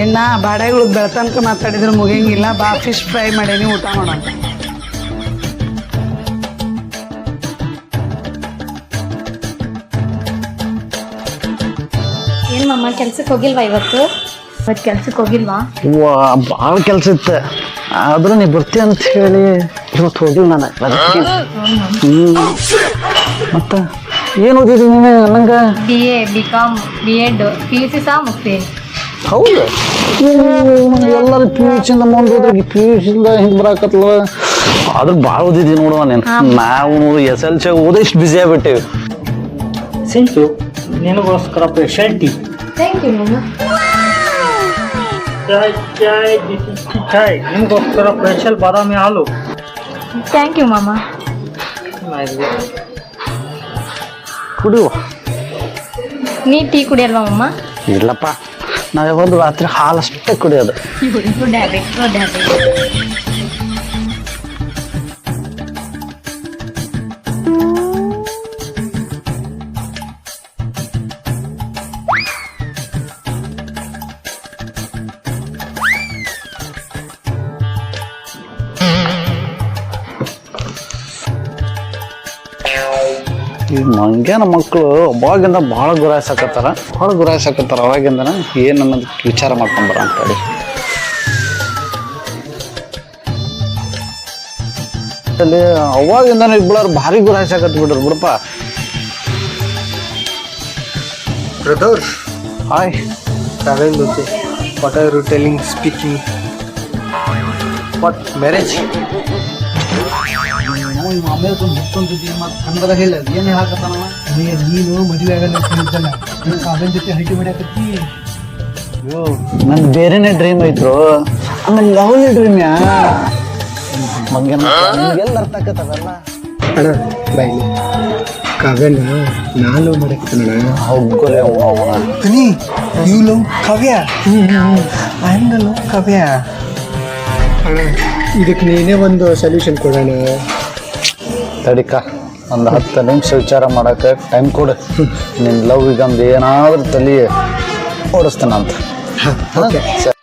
ಎಣ್ಣ ಬಾಡೆಗಳು ಬೆಳ್ತನಕ ಮಾತಾಡಿದ್ರೆ ಮುಗಿಯಂಗಿಲ್ಲ. ಬಾ ಫಿಶ್ ಫ್ರೈ ಮಾಡೀನಿ ಊಟ ಮಾಡೋಣ. ಏನಮ್ಮ ಮಮ್ಮ ಕೆಲ್ಸಕ್ಕೆ ಹೋಗಿಲ್ವಾ ಇವತ್ತು? ಇವತ್ತು ಕೆಲ್ಸಕ್ಕೆ ಹೋಗಿಲ್ವಾ? ಭಾಳ ಕೆಲಸ ಇತ್ತು. ಆದ್ರೂ ನೀ ಬರ್ತೀಯ ಅಂತ ಹೇಳಿ ಇವತ್ತು ಹೋಗಿಲ್ಲ ನಾನು. ಹ್ಞೂ ಮತ್ತು ಏನು ಓದಿದ್ದಿ ನೀನು ನಂಗೆ? B A B com B Ed P U C ಸಹ ಮುಗ್ತೀನಿ ಹೌದು. ಎಲ್ಲರೂ ಪಿ ಯು ಸಿಂದ ಮುಂದೆ ಪಿ ಯು ಸಿಂದ ಹಿಂಗೆ ಬರಾಕತ್ಲ ಅದ್ರ ಭಾಳ ಓದಿದ್ವಿ ನೋಡುವ ನೀನು ನಾವು ಎಸ್ ಎಲ್ ಸಿ ಓದಿಷ್ಟು ಬ್ಯುಸಿ ಆಗ್ಬಿಟ್ಟೇವಿ. ಸಿಂಚು ನಿನಗೋಸ್ಕರ ಪೇಷಂಟಿ ಟೀ ಥ್ಯಾಂಕ್ ಯು ಮಮ್ಮ ಚಾಯ್ ಚಾಯ್ ಚಾಯ್ ನಿನಗೋಸ್ಕರ ಸ್ಪೆಷಲ್ ಬಾದಾಮಿ ಹಾಲು. ಥ್ಯಾಂಕ್ ಯು ಮಮ್ಮ ಕುಡಿಯುವ? ನೀ ಟೀ ಕುಡಿಯಲ್ವಾ ಮಮ್ಮ ಇಲ್ಲಪ್ಪ. ನಾವು ಯಾವಾಗ ರಾತ್ರಿ ಹಾಲು ಅಷ್ಟೇ ಕುಡಿಯೋದು ಗುಡ್ ನಂಗೆ ನಮ್ಮ ಮಕ್ಕಳು ಅವಾಗಿಂದ ಭಾಳ ಗುರಾಯಿಸಕತ್ತಾರ ಭಾಳ ಗುರಾಯಿಸಕತ್ತಾರ ಅವಾಗಿಂದನ ಏನು ಅನ್ನೋದು ವಿಚಾರ ಮಾಡ್ಕೊಂಬರ ಅಂತೇಳಿ ಅಲ್ಲಿ ಅವಾಗಿಂದನ ಇಬ್ಬಳಾರು ಭಾರಿ ಗುರಾಯಿಸಕತ್ ಬಿಡ್ರಿ ಬಿಡಪ್ಪ brother hi. Travel Luce. What are you telling, speaking? What, marriage? ನೀನು ಮದುವೆ ಆಗಲ್ಲ ಅಂತ ಹೇಳಿದ್ದಲ್ಲ. ನೀನು ಸಾಧನ ಜೊತೆ ಹಟ್ಟಿ ಹೊಡ್ಯಾಕತ್ತಿ ಅಯ್ಯೋ ನನ್ ಬೇರೆನೇ ಡ್ರೀಮ್ ಐತ್ರು? ಆಮೇಲೆ ಲವ್ಲಿ ಡ್ರೀಮ್ ಯಾ? ಅರ್ಥ ಆಗತ್ತದಲ್ಲ ಅಣ್ಣ ಕಾವ್ಯನ ಕನಿ you love Kavya I am the love Kavya? ಅಣ್ಣ ಇದಕ್ಕೆ ನೀನೇ ಒಂದು ಸೊಲ್ಯೂಷನ್ ಕೊಡೋಣ ತಡಿಕ ಒಂದು ಹತ್ತು ನಿಮಿಷ ವಿಚಾರ ಮಾಡಕ್ಕೆ ಟೈಮ್ ಕೊಡು ನಿನ್ನ ಲವ್ ಈಗ ಒಂದು ಏನಾದ್ರೂ ತಲೆ ಓಡಿಸ್ತಾನಂತ ಓಕೆ ಸರಿ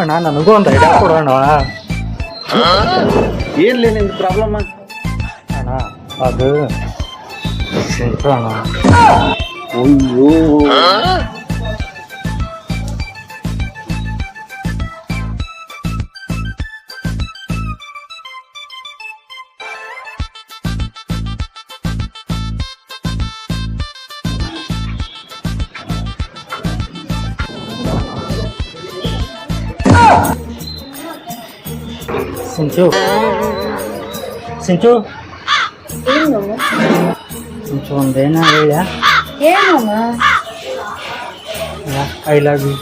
ಅಣ್ಣ ನನಗೂ ಒಂದು ಐಡಿಯಾ ಕೊಡೋಣ ಏನ್ಲಿ ನಿಂದು ಪ್ರಾಬ್ಲಮ್ ಅಣ್ಣ ಅದು ಸಿಂಚು ಅಣ್ಣ ಅಯ್ಯೋ ಸಿಂಚು ಸಿಂಚು ಸಿಂಚು ಒಂದೇನ ಹೇಳ ಏನು? ಐ ಲವ್ ಯು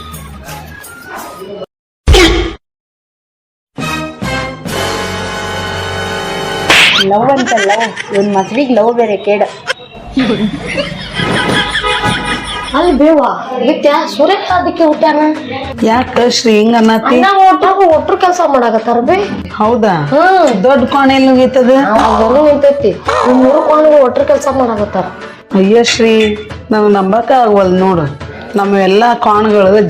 ಲವ್ ಅಂತ ಲವ್ ಒಂದು ಮದ್ವಿಗೆ ಲವ್ ಬೇರೆ ಕೇಡ. ಅಲ್ಲಿ ಬೇವಾ ಇದಕ್ಕೆ ಸುರೇಖ ಅದಕ್ಕೆ ಊಟನ ಯಾಕ ಶ್ರೀ ಹಿಂಗ ಅನ್ನತಿ ನಾವು ಒಟ್ರು ಕೆಲಸ ಮಾಡಕತ್ತಾರ ಬೇ. ಹೌದಾ? ದೊಡ್ಡ ಕೋಣೆ ಮುಗೀತದ ಅದನ್ನು ನಿಂತೈತಿ ಮೂರು ಕೊಂಡು ಒಟ್ರು ಕೆಲಸ ಮಾಡಕತ್ತಾರ. ಅಯ್ಯೋ ಶ್ರೀ ನನಗೆ ನಂಬಕ ಆಗವಲ್ ನೋಡು. ನಮ್ಮ ಎಲ್ಲ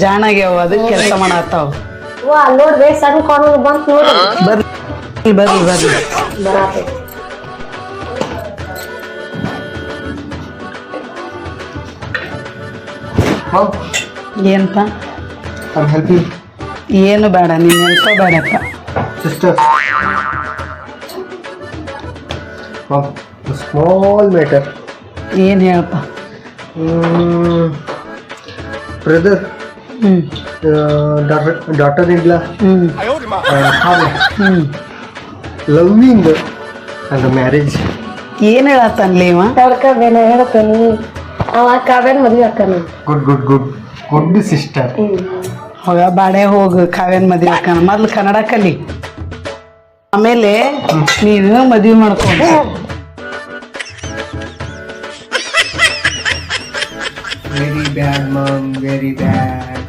ಜಾಣ ಆಗ್ಯಾವ ಅದಕ್ಕೆ ಕೆಲಸ ಮಾಡತ್ತಾವ. ವಾ ನೋಡ್ಬೇ ಸಣ್ಣ ಬಂತು ನೋಡು. ಬರ್ರಿ ಬರ್ರಿ ಬರ್ರಿ. ಏನಪ್ಪ? ಐ ಹೆಲ್ಪ್ ಯು ಏನು ಬೇಡ ನೀನು ನೆನ್ಕೋ ಬೇಡಪ್ಪ. ಸಿಸ್ಟರ್ ಸ್ಮಾಲ್ ಮ್ಯಾಟರ್ ಏನು ಹೇಳಪ್ಪ? ಬ್ರದರ್ ಡಾಟರ್ ಹ್ಞೂ ಲವ್ವಿಂಗ್ ಅಂಡ್ ಮ್ಯಾರೇಜ್ ಏನು ಹೇಳತ್ತನ್ಲಿ ಇವ? ತಡ್ಕಬೇನ ಹೇಳ್ತೇನಿ. ಅವ ಕಾವ್ಯನ ಮದ್ವಿ ಅಕ್ಕನ good good good good sister ಹೋಗ ಬಾಡೆ ಹೋಗು ಕಾವ್ಯನ ಮದುವೆ ಹಾಕೋಣ ಮೊದ್ಲು ಕನ್ನಡ ಕಲಿ ಆಮೇಲೆ ನೀನು ಮದುವೆ ಮಾಡ್ಕೊಂಡು very mom, very very bad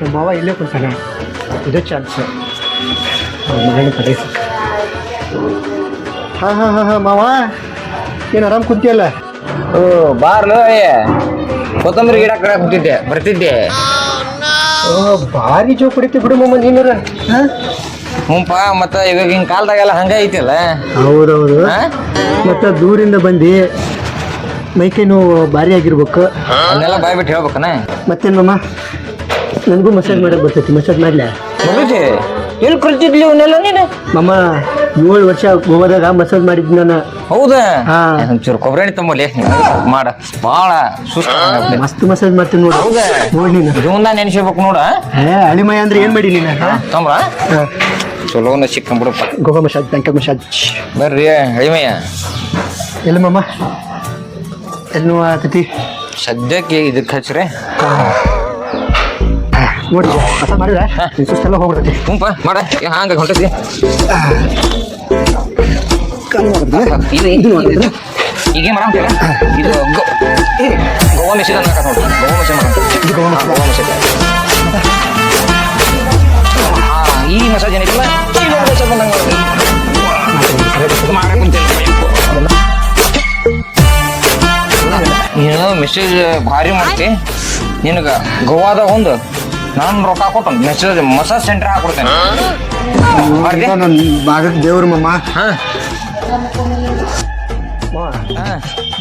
ನಮ್ಮ ಮಾವ ಇಲ್ಲೇ ಕುಂತಾನ. ಇದು ಚಾನ್ಸ್ ಮಗನ ಕಡೆ ಹಾಂ ಹಾಂ ಹಾಂ ಹಾಂ ಮಾವ. ಏನು ಆರಾಮ್ ಕುಂತಿಯಲ್ಲ? ಓ ಬಾರ್ಲು ಕೊತ್ತಂಬರಿ ಗಿಡ ಕಡೆ ಕೂತಿದ್ದೆ ಬರ್ತಿದ್ದೆ. ಓ ಭಾರಿ ಜೋ ಕುಡಿತಿ ಬಿಡು ಮಮ್ಮ ನೀನರ. ಹಾಂ? ಹ್ಞೂಪ ಮತ್ತೆ ಇವಾಗಿನ ಕಾಲದಾಗೆಲ್ಲ ಹಂಗೆ ಐತಿಲ್ಲ? ಹೌದೌದು. ಮತ್ತೆ ದೂರಿಂದ ಬಂದು ಮೈಕೈ ನೋವು ಭಾರಿ ಆಗಿರ್ಬೇಕು. ಅದನ್ನೆಲ್ಲ ಬಾಯ್ ಬಿಟ್ಟು ಹೇಳ್ಬೇಕನ? ಮತ್ತೇನು ನನಗೂ ಮಸಾಜ್ ಮಾಡಕ್ಕೆ ಬರ್ತೈತಿ ಮಸಾಜ್ ಮಾಡ್ಲಾ? ಬರುದಿ ಎಲ್ಲಿ ಕಲ್ತಿದ್ಲಿ ಇವನ್ನೆಲ್ಲ ನೀನು? ಮಮ್ಮ ಏಳು ವರ್ಷ ಗೋವಾದಾಗ ಮಸಾಜ್ ಮಾಡಿದ್ ನಾನು. ಹೌದಾ? ಹಾಂ. ಒಂಚೂರು ಕೊಬ್ಬರಿ ಎಣ್ಣೆ ತಮ್ಮಲ್ಲಿ ಮಾಡ. ಭಾಳ ಸುಸ್ತ ಮಸ್ತ್ ಮಸಾಜ್ ಮಾಡ್ತೀನಿ ನೋಡು. ಹೌದಾ? ನೋಡಿ ನೀನು. ಇದನ್ನ ನೆನೆಸ್ಬೇಕು ನೋಡ. ಏ ಅಳಿಮಯ ಅಂದ್ರೆ ಏನು ಮಾಡಿ ನೀನು? ಹಾ? ಚಲೋನ ಸಿಕ್ಕಂಬಿಡಪ್ಪ ಗೋವಾ ಮಸಾಜ್ ಬ್ಯಾಂಕಲ್ ಮಸಾಜ್. ಬರ್ರಿ ಹಳಿಮಯ್ಯ ಎಲ್ಲಿ ಮಮ್ಮ ಎಲ್ಲಿ ನೋವು ಆತೈತಿ? ಸದ್ಯಕ್ಕೆ ಇದಕ್ಕೆ ಹಚ್ಚ್ರೆ. ನೋಡಿ ಮಸಾಜ್ ಮಾಡಿದ್ರೆ ಸುಸ್ತೆಲ್ಲ ಹೋಗ್ಬಿಡ್ತೈತಿ. ಹ್ಞೂಪ ಮಾಡ. ಹಂಗ ಹೊಂಟತಿ. ಇದು ಇದು ಈಗ ಏನ್ ಮಾಡಂತೀರ ಇದು ಗೋವಾ ನೋಡ್ರಿ. ಗೋವಾ ಮೆಸೇಜ್ ಭಾರಿ ಮಾಡ್ತಿ. ನಿನಗ ಗೋವಾದಾಗ ಒಂದು ನಾನು ರೊಕ್ಕ ಕೊಟ್ಟು ಮೆಸೇಜ್ ಮಸಾಜ್ ಸೆಂಟರ್ ಹಾಕ್ಬಿಡ್ತೇನೆ ಭಾಗದ ದೇವ್ರು ಮಮ್ಮ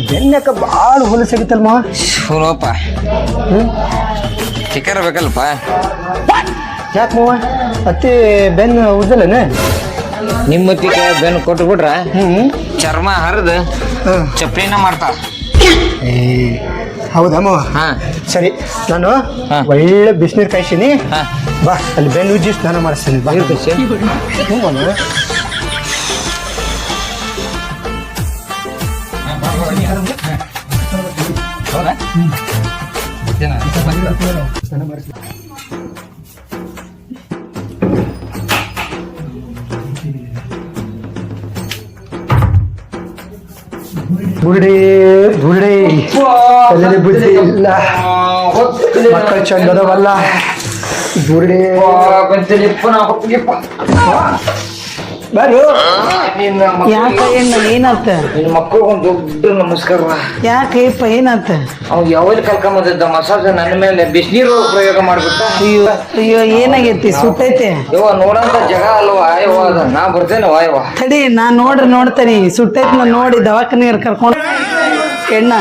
ಬೆನ್ನಕ ಭಾಳ ಹೊಲಸಾಗಿತ್ತಲ್ಲ ಮಾ ಸುನೋಪ ಚಿಕ್ಕರ್ ಬೇಕಲ್ಪ ಯಾಕೆ ಮಾವ ಅತ್ತಿ ಬೆನ್ನು ಉದ್ದಲ್ಲನ ನಿಮ್ಮ ಅತ್ತಿಗೆ ಬೆನ್ನು ಕೊಟ್ಟು ಬಿಡ್ರ? ಚರ್ಮ ಹರಿದು ಚಪ್ಪಲಿನ ಮಾಡ್ತಾರ ಏ ಹೌದಾ ಹಾ ಸರಿ ನಾನು ಹಾ. ಒಳ್ಳೆ ಬಿಸಿನೀರು ಕಾಯಿಸ್ತೀನಿ ಹಾ ಬಾ ಅಲ್ಲಿ ಬೆನ್ನು ಉಜ್ಜಿ ಸ್ನಾನ ಮಾಡಿಸ್ತೀನಿ ಬಾ ಹ್ಞೂ. ಬುರುಡಿ ಬುರುಡಿ ತಲೆಯಲ್ಲಿ ಬುದ್ಧಿ. ಇಲ್ಲ ಮಕ್ಕಳು ಚಂದದವಲ್ಲ. ಬುರುಡಿ ಬಾರು. ಯಾಕ ಏನ್ ಏನಾತ? ನಿನ್ನ ಮಕ್ಕಳು ಒಂದು ದೊಡ್ಡ ನಮಸ್ಕಾರ. ಯಾಕಪ್ಪ ಏನಾತ? ಅವ್ ಯಾವಾಗ ಕಲ್ಕೊಂಬಂದಿದ್ದ ಮಸಾಜ್ ನನ್ನ ಮೇಲೆ ಬಿಸಿನೀರು ಪ್ರಯೋಗ ಮಾಡ್ಬಿಟ್ಟ? ಅಯ್ಯೋ ಅಯ್ಯೋ ಏನಾಗೈತಿ? ಸುಟ್ಟೈತೆ ಯವ್ವ ನೋಡಂತ ಜಾಗ ಅಲ್ವಾ? ಯವ್ವ ಅದ ನಾ ಬರ್ತೇನೆ ಯವ್ವ. ತಡಿ ನಾ ನೋಡ್ರಿ ನೋಡ್ತೇನೆ. ಸುಟ್ಟೈತಿ ನಾ ನೋಡಿ ದವಾಖಾನೆ ಕರ್ಕೊಂಡು ಎಣ್ಣ